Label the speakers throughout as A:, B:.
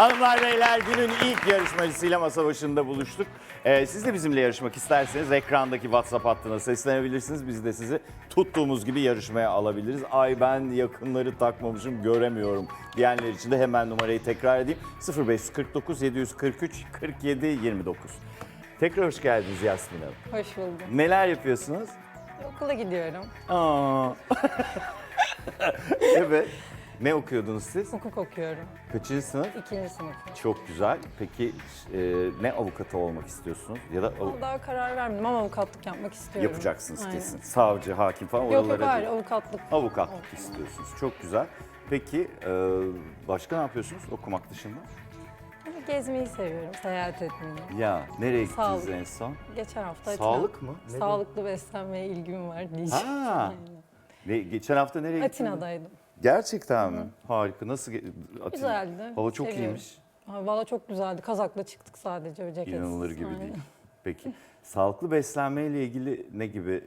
A: Hanımlar beyler günün ilk yarışmacısıyla masa başında buluştuk. Ee, siz de bizimle yarışmak isterseniz ekrandaki WhatsApp hattına seslenebilirsiniz. Biz de sizi tuttuğumuz gibi yarışmaya alabiliriz. Ay ben yakınları takmamışım göremiyorum diyenler için de hemen numarayı tekrar edeyim. 0549 743 47 29. Tekrar hoş geldiniz Yasmin Hanım.
B: Hoş buldum.
A: Neler yapıyorsunuz?
B: Okula gidiyorum.
A: Aa. evet. Ne okuyordunuz siz?
B: Hukuk okuyorum.
A: Kaçıncı sınıf?
B: İkinci sınıf.
A: Çok güzel. Peki e, ne avukatı olmak istiyorsunuz? Ya da av-
B: Daha karar vermedim ama avukatlık yapmak istiyorum.
A: yapacaksınız
B: Aynen.
A: kesin. Savcı, hakim falan
B: Yok yok
A: oralara
B: hayır
A: değil.
B: avukatlık.
A: Avukatlık istiyorsunuz. Çok güzel. Peki e, başka ne yapıyorsunuz okumak dışında?
B: Gezmeyi seviyorum, seyahat etmeyi.
A: Ya nereye gittiniz
B: Sağlık.
A: en son?
B: Geçen hafta
A: Sağlık
B: Atina-
A: mı? Ne
B: Sağlıklı beslenmeye ilgim var diyeceğim.
A: Ha.
B: Aynen.
A: Ne, geçen hafta nereye gittiniz?
B: Atina'daydım.
A: Gerçekten mi? Harika. Nasıl? ge- Atina?
B: Güzeldi.
A: Hava çok
B: Seviyorum.
A: iyiymiş.
B: Valla çok güzeldi. Kazakla çıktık sadece o ceketsiz.
A: İnanılır gibi değil. Peki sağlıklı beslenmeyle ilgili ne gibi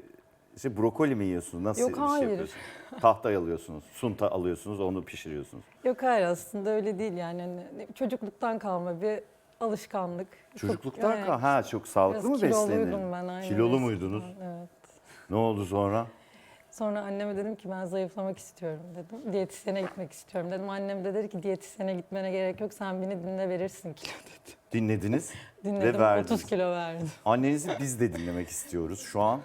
A: işte brokoli mi yiyorsunuz? Nasıl
B: Yok,
A: bir şey
B: hayır.
A: yapıyorsunuz? Tahta alıyorsunuz, sunta alıyorsunuz, onu pişiriyorsunuz.
B: Yok hayır aslında öyle değil yani. Hani çocukluktan kalma bir alışkanlık. Çok-
A: Çocukluktan
B: evet.
A: kal- ha çok sağlıklı
B: Biraz
A: mı
B: kiloluydum ben aynen.
A: Kilolu muydunuz?
B: Evet.
A: Ne oldu sonra?
B: Sonra anneme dedim ki ben zayıflamak istiyorum dedim. Diyetisyene gitmek istiyorum dedim. Annem de dedi ki diyetisyene gitmene gerek yok sen beni dinle verirsin kilo dedi.
A: Dinlediniz
B: Dinledim
A: ve verdiniz.
B: 30 kilo verdim.
A: Annenizi biz de dinlemek istiyoruz şu an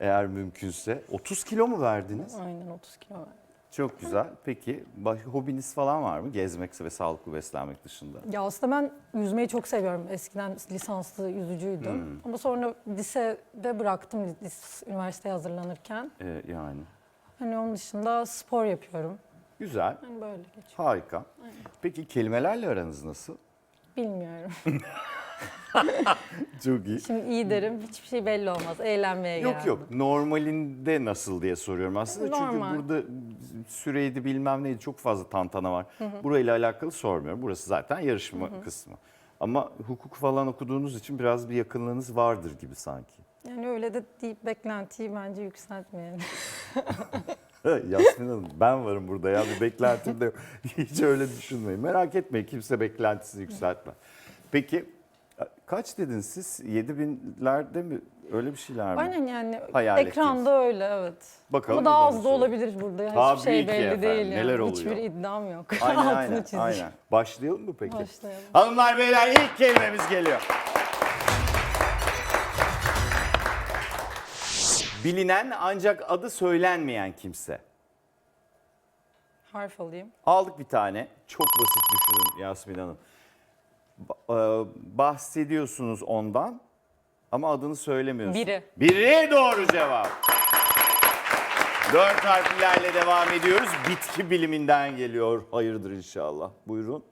A: eğer mümkünse. 30 kilo mu verdiniz?
B: Aynen 30 kilo verdim.
A: Çok güzel. Peki başka hobiniz falan var mı? Gezmek ve sağlıklı beslenmek dışında.
B: Ya aslında ben yüzmeyi çok seviyorum. Eskiden lisanslı yüzücüydüm.
A: Hmm.
B: Ama sonra lisede bıraktım lis- üniversiteye hazırlanırken.
A: Ee, yani
B: Hani onun dışında spor yapıyorum.
A: güzel,
B: Hani böyle geçiyor.
A: harika. Peki kelimelerle aranız nasıl?
B: Bilmiyorum.
A: Çok iyi.
B: Şimdi iyi derim hiçbir şey belli olmaz. Eğlenmeye geldim.
A: Yok yok normalinde nasıl diye soruyorum aslında.
B: Normal.
A: Çünkü burada süreydi bilmem neydi çok fazla tantana var. Burayla alakalı sormuyorum. Burası zaten yarışma kısmı. Ama hukuk falan okuduğunuz için biraz bir yakınlığınız vardır gibi sanki.
B: Yani öyle de deyip beklentiyi bence yükseltmeyelim.
A: Yasmin Hanım ben varım burada ya bir beklentim de yok. Hiç öyle düşünmeyin. Merak etmeyin kimse beklentisini yükseltme. Peki kaç dediniz siz? 7000'lerde mi? Öyle bir şeyler mi?
B: Aynen yani
A: Hayal
B: ekranda öyle evet.
A: Bakalım
B: Ama daha az da olabilir burada. Yani
A: Tabii
B: hiçbir şey belli
A: efendim,
B: değil yani.
A: neler oluyor?
B: Hiçbir iddiam yok.
A: Aynen
B: Altını
A: aynen,
B: çizeyim.
A: aynen. Başlayalım mı peki?
B: Başlayalım.
A: Hanımlar beyler ilk kelimemiz geliyor. Bilinen ancak adı söylenmeyen kimse.
B: Harf alayım.
A: Aldık bir tane. Çok basit düşünün Yasmin Hanım. E, bahsediyorsunuz ondan ama adını söylemiyorsunuz.
B: Biri.
A: Biri doğru cevap. Dört harflerle devam ediyoruz. Bitki biliminden geliyor. Hayırdır inşallah. Buyurun.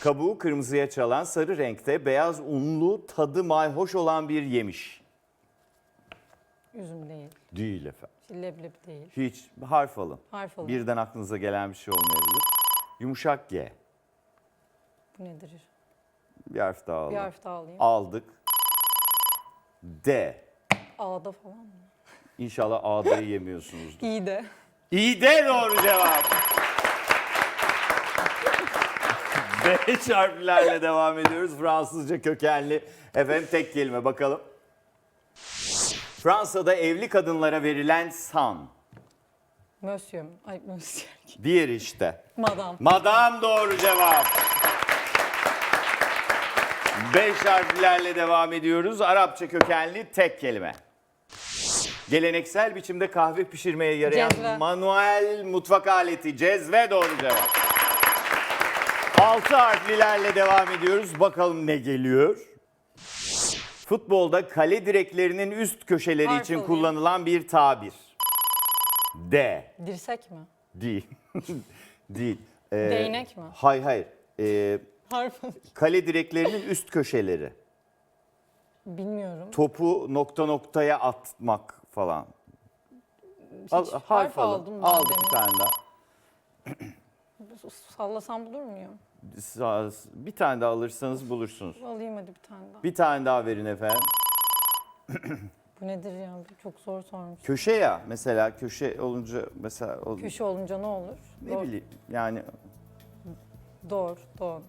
A: Kabuğu kırmızıya çalan sarı renkte beyaz unlu tadı mayhoş olan bir yemiş.
B: Üzüm değil.
A: Değil efendim.
B: Leblebi değil.
A: Hiç harf alın.
B: Harf alayım.
A: Birden aklınıza gelen bir şey olmayabilir. Yumuşak G.
B: Bu nedir?
A: Bir harf daha alalım.
B: Bir harf daha alayım.
A: Aldık. D.
B: A'da falan mı?
A: İnşallah A'dayı yemiyorsunuz.
B: İyi de.
A: İyi de doğru cevap. Beş harflerle devam ediyoruz. Fransızca kökenli. Efendim tek kelime bakalım. Fransa'da evli kadınlara verilen san.
B: Monsieur. Ay monsieur.
A: Diğeri işte.
B: Madam.
A: Madam doğru cevap. Beş harflerle devam ediyoruz. Arapça kökenli tek kelime. Geleneksel biçimde kahve pişirmeye yarayan
B: Cezve.
A: manuel mutfak aleti cezve doğru cevap. Altı harflilerle devam ediyoruz. Bakalım ne geliyor? Futbolda kale direklerinin üst köşeleri
B: Harf
A: için kullanılan bir tabir. D.
B: Dirsek mi?
A: Değil. Değil. Ee,
B: Değnek mi?
A: Hayır hayır. Ee, Kale direklerinin üst köşeleri.
B: Bilmiyorum.
A: Topu nokta noktaya atmak falan. Al,
B: Hiç
A: harf,
B: harf
A: alın.
B: aldım ben demin.
A: bir tane daha.
B: Sallasam bulur muyum?
A: Sağ- Bir tane daha alırsanız bulursunuz.
B: Alayım hadi bir tane daha.
A: Bir tane daha verin efendim.
B: Bu nedir ya? Çok zor sormuş.
A: Köşe ya mesela köşe olunca mesela
B: Köşe olunca ne olur?
A: ne
B: Zor.
A: bileyim yani
B: Doğru, doğru.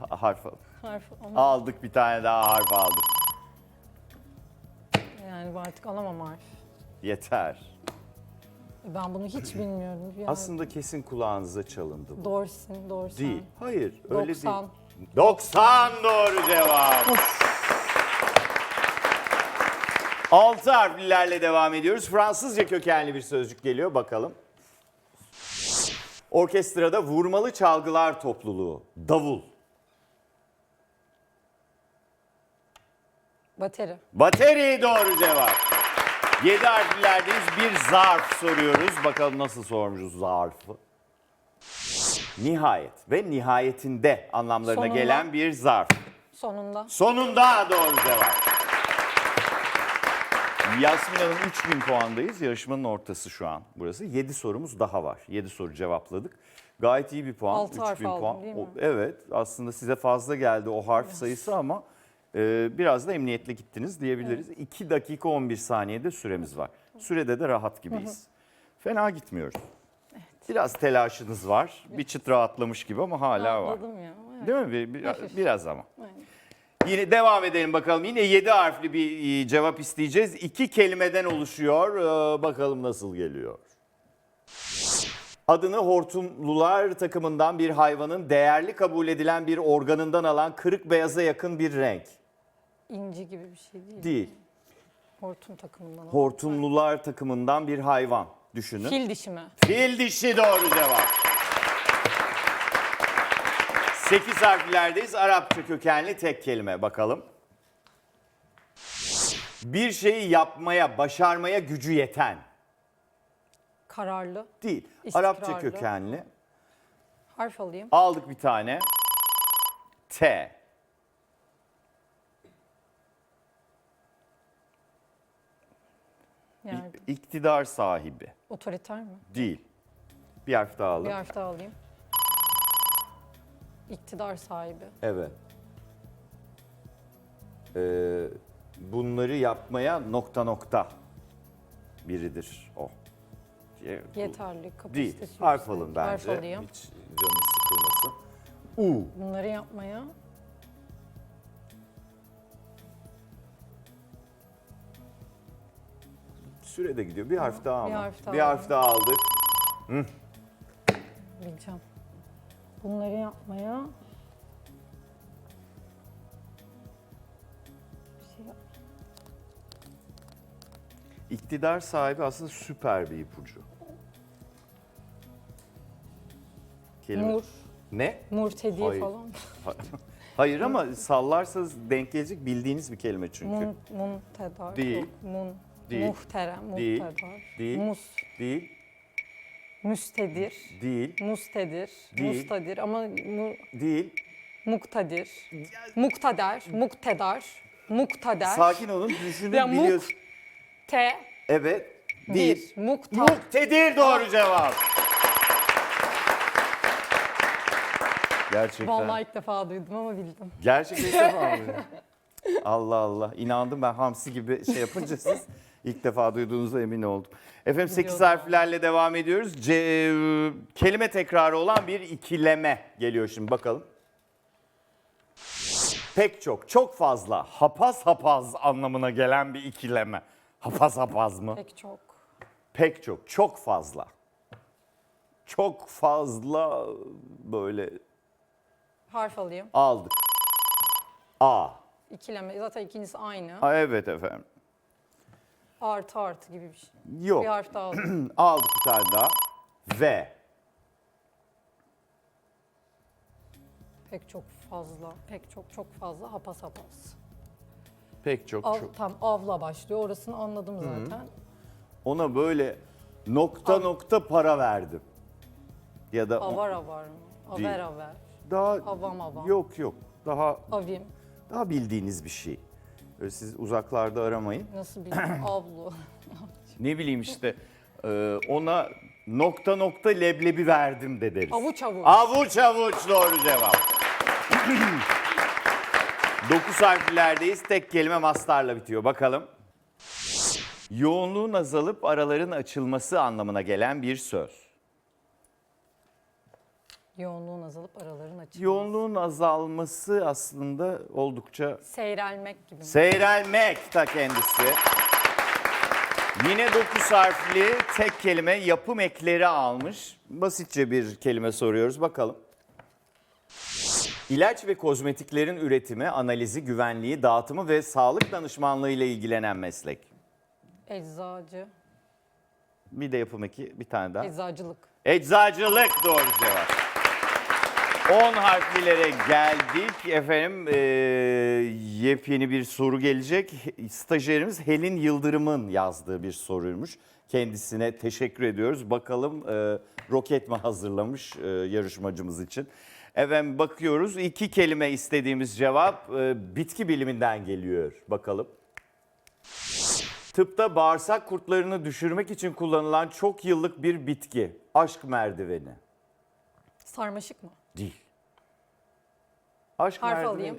A: Ha- Harf al.
B: Harf ama
A: Aldık bir tane daha harf aldık.
B: yani artık alamam harf.
A: Yeter.
B: Ben bunu hiç bilmiyorum. Ya.
A: Aslında kesin kulağınıza çalındı bu.
B: Dorsin, Dorsen.
A: Değil. Hayır öyle
B: 90.
A: değil. 90 doğru cevap. Altı harflilerle devam ediyoruz. Fransızca kökenli bir sözcük geliyor bakalım. Orkestrada vurmalı çalgılar topluluğu. Davul.
B: Bateri.
A: Bateri doğru cevap. 7 harflilerdeyiz. Bir zarf soruyoruz. Bakalım nasıl sormuşuz zarfı. Nihayet ve nihayetinde anlamlarına
B: Sonunda.
A: gelen bir zarf.
B: Sonunda.
A: Sonunda doğru cevap. Yasmin Hanım 3000 puandayız. Yarışmanın ortası şu an burası. 7 sorumuz daha var. 7 soru cevapladık. Gayet iyi bir puan.
B: Altı harf
A: 3000
B: aldım,
A: puan.
B: değil mi?
A: O- evet aslında size fazla geldi o harf sayısı ama e, biraz da emniyetle gittiniz diyebiliriz. 2 dakika 11 saniyede süremiz var. Sürede de rahat gibiyiz. Fena gitmiyoruz. Biraz telaşınız var. Bir çıt rahatlamış gibi ama hala var.
B: Anladım ya. Evet.
A: Değil mi? Bir- bir-
B: Hafif.
A: biraz ama.
B: Aynen.
A: Yine devam edelim bakalım. Yine 7 harfli bir e, cevap isteyeceğiz. İki kelimeden oluşuyor. Ee, bakalım nasıl geliyor. Adını hortumlular takımından bir hayvanın değerli kabul edilen bir organından alan kırık beyaza yakın bir renk.
B: İnci gibi bir şey değil.
A: Değil.
B: Hortum takımından.
A: Hortumlular takımından bir hayvan düşünün. Fil,
B: Fil dişi mi?
A: dişi doğru cevap. 8 harflerdeyiz. Arapça kökenli tek kelime bakalım. Bir şeyi yapmaya, başarmaya gücü yeten.
B: Kararlı.
A: Değil.
B: İstikrarlı.
A: Arapça kökenli.
B: Harf alayım.
A: Aldık bir tane. T.
B: Yani
A: İktidar sahibi.
B: otoriter mi?
A: Değil. Bir harf daha
B: Bir
A: alın.
B: harf daha alayım. İktidar sahibi.
A: Evet. Ee, bunları yapmaya nokta nokta biridir o. Bu-
B: Yeterli.
A: Değil.
B: Kapasitesi
A: Harf
B: yüksek.
A: alın bence.
B: Harf alayım.
A: Hiç canınız sıkılmasın. U.
B: Bunları yapmaya
A: Süre de gidiyor. Bir harf daha
B: Bir
A: ama.
B: harf daha
A: bir harf daha aldık.
B: bileceğim. Bunları yapmaya bir şey yap-
A: İktidar sahibi aslında süper bir ipucu. Kelime.
B: Mur,
A: Ne?
B: murtedi
A: Hayır.
B: falan.
A: Hayır ama sallarsanız denk gelecek bildiğiniz bir kelime çünkü.
B: Mun, muntedar.
A: Değil.
B: yok, Mun,
A: Değil.
B: muhterem,
A: Değil.
B: muhtedar.
A: Değil.
B: Mus,
A: Değil,
B: müstedir.
A: değil,
B: Mustedir,
A: Değil.
B: mustadir ama mu,
A: değil.
B: muktadir, muktader, muktedar, muktader,
A: Sakin olun, düşünün,
B: Ya muk-
A: biliyorsun.
B: te,
A: Evet, değil.
B: dir, mukta,
A: Muktedir doğru cevap. Gerçekten.
B: Vallahi ilk defa duydum ama bildim.
A: Gerçekten ilk defa mı? Allah Allah. İnandım ben hamsi gibi şey yapınca siz ilk defa duyduğunuza emin oldum. Efendim 8
B: Biliyordum.
A: harflerle devam ediyoruz. Ce, e, kelime tekrarı olan bir ikileme geliyor şimdi bakalım. Pek çok, çok fazla, hapaz hapaz anlamına gelen bir ikileme. Hapaz hapaz mı?
B: Pek çok.
A: Pek çok, çok fazla. Çok fazla böyle
B: Harf alayım.
A: aldık. A.
B: İkileme. Zaten ikincisi aynı.
A: A, evet efendim.
B: Artı artı gibi bir şey.
A: Yok.
B: Bir harf daha alayım.
A: Aldık bir tane daha. V.
B: Pek çok fazla. Pek çok çok fazla. Hapas hapas.
A: Pek çok
B: Av,
A: çok.
B: tam avla başlıyor. Orasını anladım zaten.
A: Ona böyle nokta
B: Av.
A: nokta para verdim. Ya da
B: Avar avar mı? Aver aver.
A: daha
B: Avam avam.
A: yok yok. Daha
B: Avim.
A: daha bildiğiniz bir şey. Öyle siz uzaklarda aramayın.
B: Nasıl bileyim? Avlu.
A: Ne bileyim işte e, ona nokta nokta leblebi verdim de deriz.
B: Avuç avuç.
A: Avuç avuç doğru cevap. Dokuz harflerdeyiz. Tek kelime mastarla bitiyor. Bakalım. Yoğunluğun azalıp araların açılması anlamına gelen bir söz.
B: Yoğunluğun azalıp araların açılması.
A: Yoğunluğun azalması aslında oldukça
B: Seyrelmek gibi. mi?
A: Seyrelmek ta kendisi. Yine 9 harfli tek kelime yapım ekleri almış. Basitçe bir kelime soruyoruz bakalım. İlaç ve kozmetiklerin üretimi, analizi, güvenliği, dağıtımı ve sağlık danışmanlığı ile ilgilenen meslek.
B: Eczacı.
A: Bir de yapım eki, bir tane daha.
B: Eczacılık.
A: Eczacılık doğru cevap. 10 harflilere geldik. Efendim eee, yepyeni bir soru gelecek. Stajyerimiz Helin Yıldırım'ın yazdığı bir soruymuş. Kendisine teşekkür ediyoruz. Bakalım eee, roket mi hazırlamış eee, yarışmacımız için. Efendim bakıyoruz. İki kelime istediğimiz cevap eee, bitki biliminden geliyor. Bakalım. Tıpta bağırsak kurtlarını düşürmek için kullanılan çok yıllık bir bitki. Aşk merdiveni.
B: Sarmaşık mı?
A: Değil. Aşk
B: Harf
A: merdiveni.
B: alayım.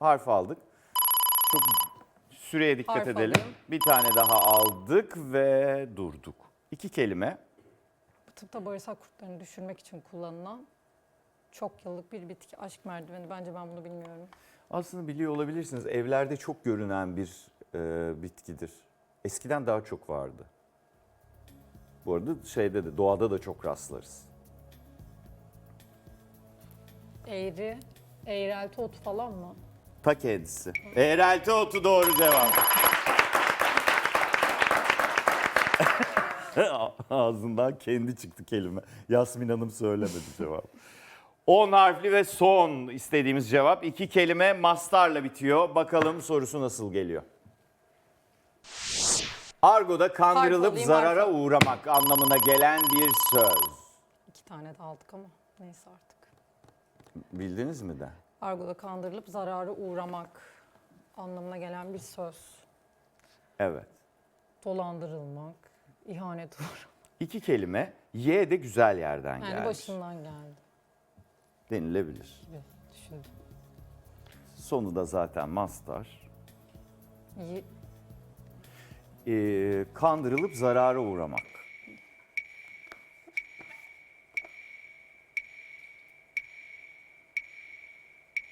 A: Harf aldık. Çok süreye dikkat
B: Harf
A: edelim.
B: alayım.
A: Bir tane daha aldık ve durduk. İki kelime.
B: Tıpta bağırsak kurtlarını düşürmek için kullanılan çok yıllık bir bitki. Aşk merdiveni. Bence ben bunu bilmiyorum.
A: Aslında biliyor olabilirsiniz. Evlerde çok görünen bir e, bitkidir. Eskiden daha çok vardı. Bu arada şeyde de doğada da çok rastlarız.
B: Eğri, eğrelti otu falan mı?
A: Ta kendisi. Eğrelti otu doğru cevap. Ağzından kendi çıktı kelime. Yasmin Hanım söylemedi cevap. 10 harfli ve son istediğimiz cevap. iki kelime mastarla bitiyor. Bakalım sorusu nasıl geliyor? Argo'da kandırılıp
B: alayım,
A: zarara
B: harf.
A: uğramak anlamına gelen bir söz.
B: İki tane de aldık ama neyse artık.
A: Bildiniz mi de?
B: Argo'da kandırılıp zarara uğramak anlamına gelen bir söz.
A: Evet.
B: Dolandırılmak, ihanet uğramak.
A: İki kelime Y de güzel yerden
B: Yani
A: gelmiş.
B: başından geldi
A: Denilebilir.
B: gibi düşündüm.
A: Sonu da zaten mastar.
B: İyi,
A: Ee, kandırılıp zarara uğramak.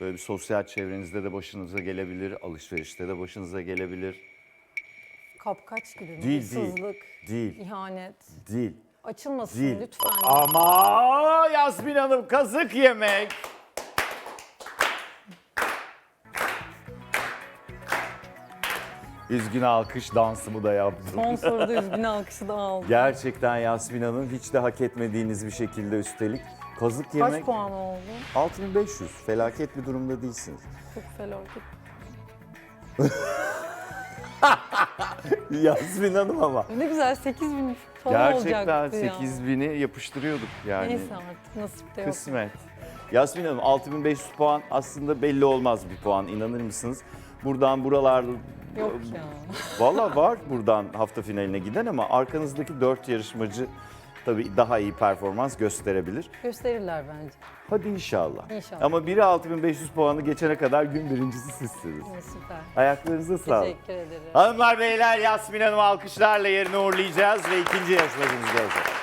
A: Böyle bir sosyal çevrenizde de başınıza gelebilir, alışverişte de başınıza gelebilir.
B: kapkaç gibi mi?
A: Değil, değil.
B: Hırsızlık,
A: Değil,
B: ihanet.
A: değil,
B: Açılmasın
A: değil.
B: lütfen.
A: Ama Yasmin Hanım kazık yemek. Üzgün alkış dansımı da yaptım.
B: Son soruda üzgün alkışı da aldım.
A: Gerçekten Yasmin Hanım hiç de hak etmediğiniz bir şekilde üstelik. Kazık
B: Kaç
A: yemek
B: puan oldu?
A: 6500. Felaket bir durumda değilsiniz.
B: Çok felaket.
A: Yasmin Hanım ama.
B: Ne güzel 8 bin falan
A: Gerçekten
B: olacaktı ya.
A: 8000'i yapıştırıyorduk yani.
B: Neyse artık nasip de yok.
A: Kısmet. Yasmin Hanım 6500 puan aslında belli olmaz bir puan inanır mısınız? Buradan buralar
B: Yok ya.
A: Valla var buradan hafta finaline giden ama arkanızdaki 4 yarışmacı tabii daha iyi performans gösterebilir.
B: Gösterirler bence.
A: Hadi inşallah.
B: İnşallah.
A: Ama biri 6500 puanı geçene kadar gün birincisi sizsiniz.
B: İyi, süper.
A: Ayaklarınıza sağlık.
B: Teşekkür ederim.
A: Hanımlar beyler Yasmin Hanım alkışlarla yerine uğurlayacağız ve ikinci yarışmacımız gelecek.